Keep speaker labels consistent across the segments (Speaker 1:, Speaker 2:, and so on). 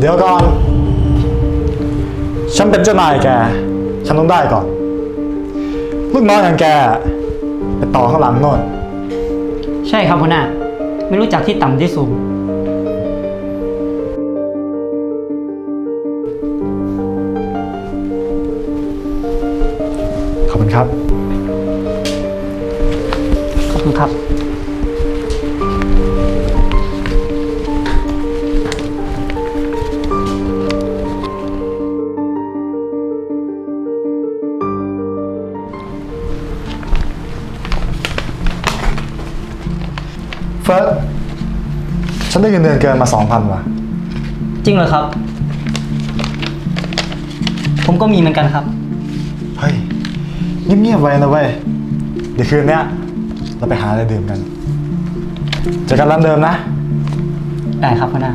Speaker 1: เดี๋ยวก่อน ฉันเป็นเจ้านายแก ฉันต้องได้ก่อน ลูกน้องอย่างแกไปต่อข้างหลังโน่น
Speaker 2: ใช่ครับหัวหน้า ไม่รู้จักที่ต่ำที่สูง
Speaker 1: ขอบคุณครับ
Speaker 2: ขอบคุณครับ
Speaker 1: เฟิร์สฉันได้เงินเดือนเกินมาสองพันว่ะ
Speaker 2: จริงเหรอครับ ผมก็มีเหมือนกันครับ
Speaker 1: เฮ้ยเงียบๆไว้นะเว้ย เดี๋ยวคืนเนี้ยเราไปหาอะไรดื่มกันเจอกันร้านเดิมนะ
Speaker 2: ได้ครับหัวหน้า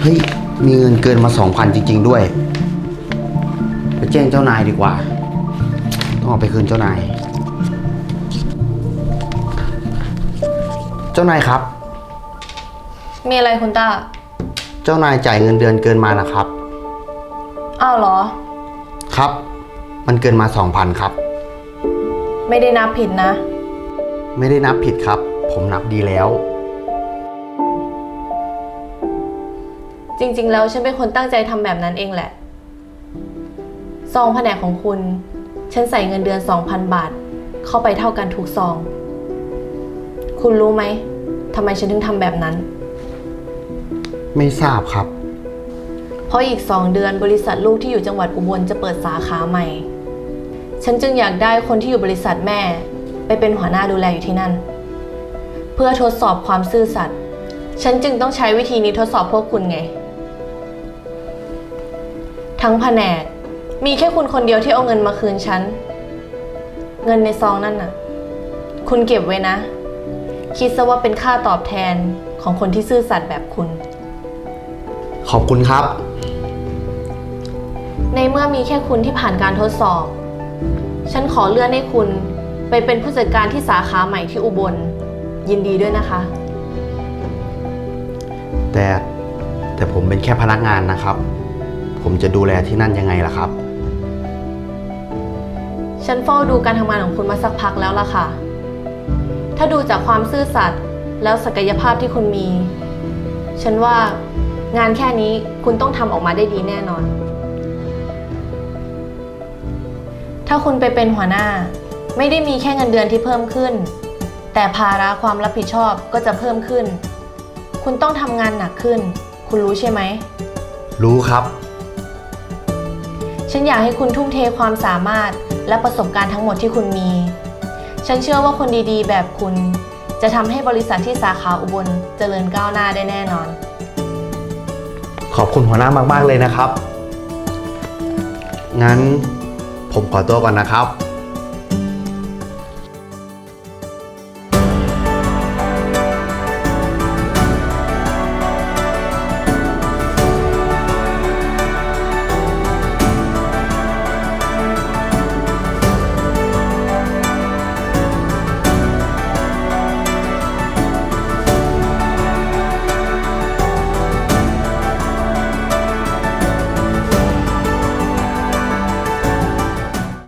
Speaker 3: เฮ้ย มีเงินเกินมาสองพันจริง ๆ ด้วยไป แจ้งเจ้านายดีกว่า ต้องเอาไปคืนเจ้านาย เจ้านายครับ
Speaker 4: มีอะไรคุณต้า
Speaker 3: เจ้านายจ่ายเงินเดือนเกินมานะครับ
Speaker 4: อ้าวเหรอ
Speaker 3: ครับ มันเกินมาสองพันครับ
Speaker 4: ไม่ได้นับผิดนะ
Speaker 3: ไม่ได้นับผิดครับ ผมนับดีแล้ว
Speaker 4: จริงๆ แล้วฉันเป็นคนตั้งใจทำแบบนั้นเองแหละ ซองแผนกของคุณ ฉันใส่เงินเดือน 2,000 บาท เข้าไปเท่ากันทุกซอง คุณรู้ไหมทำไมฉันถึงทำแบบนั้น
Speaker 3: ไม่ทราบครับ
Speaker 4: เพราะอีก2เดือนบริษัทลูกที่อยู่จังหวัดอุบลจะเปิดสาขาใหม่ ฉันจึงอยากได้คนที่อยู่บริษัทแม่ ไปเป็นหัวหน้าดูแลอยู่ที่นั่น เพื่อทดสอบความซื่อสัตย์ฉันจึงต้องใช้วิธีนี้ทดสอบพวกคุณไง ทั้งแผนก มีแค่คุณคนเดียวที่เอาเงินมาคืนฉัน เงินในซองนั่นน่ะ คุณเก็บไว้นะ คิดซะว่าเป็นค่าตอบแทนของคนที่ซื่อสัตย์แบบคุณ
Speaker 3: ขอบคุณครับ
Speaker 4: ในเมื่อมีแค่คุณที่ผ่านการทดสอบ ฉันขอเลื่อนให้คุณไปเป็นผู้จัดการที่สาขาใหม่ที่อุบล ยินดีด้วยนะคะ
Speaker 3: แต่แต่ผมเป็นแค่พนักงานนะครับ ผมจะดูแลที่นั่นยังไงล่ะครับ
Speaker 4: ฉันเฝ้าดูการทำงานของคุณมาสักพักแล้วล่ะค่ะ ถ้าดูจากความซื่อสัตย์แล้วศักยภาพที่คุณมี ฉันว่างานแค่นี้คุณต้องทำออกมาได้ดีแน่นอน ถ้าคุณไปเป็นหัวหน้า ไม่ได้มีแค่เงินเดือนที่เพิ่มขึ้น แต่ภาระความรับผิดชอบก็จะเพิ่มขึ้น คุณต้องทำงานหนักขึ้น คุณรู้ใช่ไหม
Speaker 3: รู้ครับ
Speaker 4: ฉันอยากให้คุณทุ่มเทความสามารถ และประสบการณ์ทั้งหมดที่คุณมี ฉันเชื่อว่าคนดีๆ แบบคุณ จะทำให้บริษัทที่สาขาอุบลเจริญก้าวหน้าได้แน่นอน
Speaker 3: ขอบคุณหัวหน้ามาก ๆ เลยนะครับ งั้นผมขอตัวก่อนนะครับ